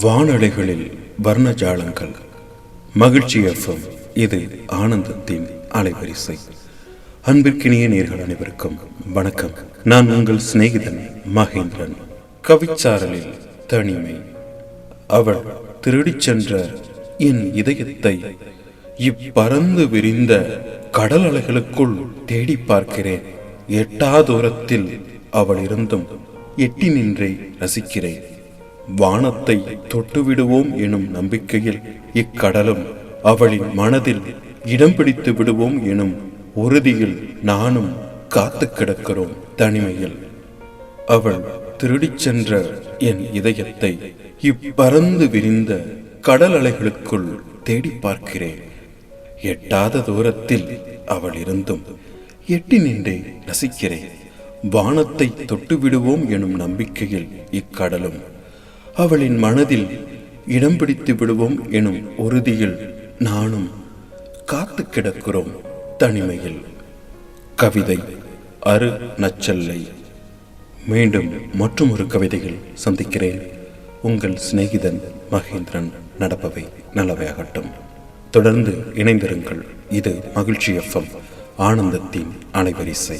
வானலைகளில் வர்ணஜாலங்கள். மகிழ்ச்சி எஃப்எம் இது ஆனந்தத்தின் அலைவரிசை. அன்பிற்கினிய நேர்கள் அனைவருக்கும் வணக்கம். நான் உங்கள் சிநேகிதன் மகேந்திரன். கவிச்சாரலில் தனிமை. அவள் திருடிச் சென்ற என் இதயத்தை இப்பறந்து விரிந்த கடல் அலைகளுக்குள் தேடி பார்க்கிறேன். எட்டா தூரத்தில் அவள் இருந்தும் எட்டி நின்றே ரசிக்கிறேன். வானத்தை தொட்டுவிடுவோம் எனும் நம்பிக்கையில் இக்கடலும் அவளின் மனதில் இடம் பிடித்து விடுவோம் எனும் உறுதியில் நானும் காத்து கிடக்கிறோம் தனிமையில். அவள் திருடிச் சென்ற என் இதயத்தை இப்பறந்து விரிந்த கடல் அலைகளுக்குள் தேடி பார்க்கிறேன். எட்டாத தூரத்தில் அவள் இருந்தும் எட்டி நின்றே ரசிக்கிறேன் வானத்தை தொட்டு விடுவோம் எனும் நம்பிக்கையில் இக்கடலும் அவளின் மனதில் இடம் பிடித்து விடுவோம் எனும் உறுதியில் நானும் காத்து கிடக்கிறோம் தனிமையில். கவிதை அரு நச்சல்லை. மீண்டும் மற்றும் ஒரு கவிதையில் சந்திக்கிறேன். உங்கள் சிநேகிதன் மகேந்திரன் நடப்பவை நல்லவையாகட்டும் தொடர்ந்து இணைந்திருங்கள். இது மகிழ்ச்சி எஃப்எம் ஆனந்தத்தின் அலைவரிசை.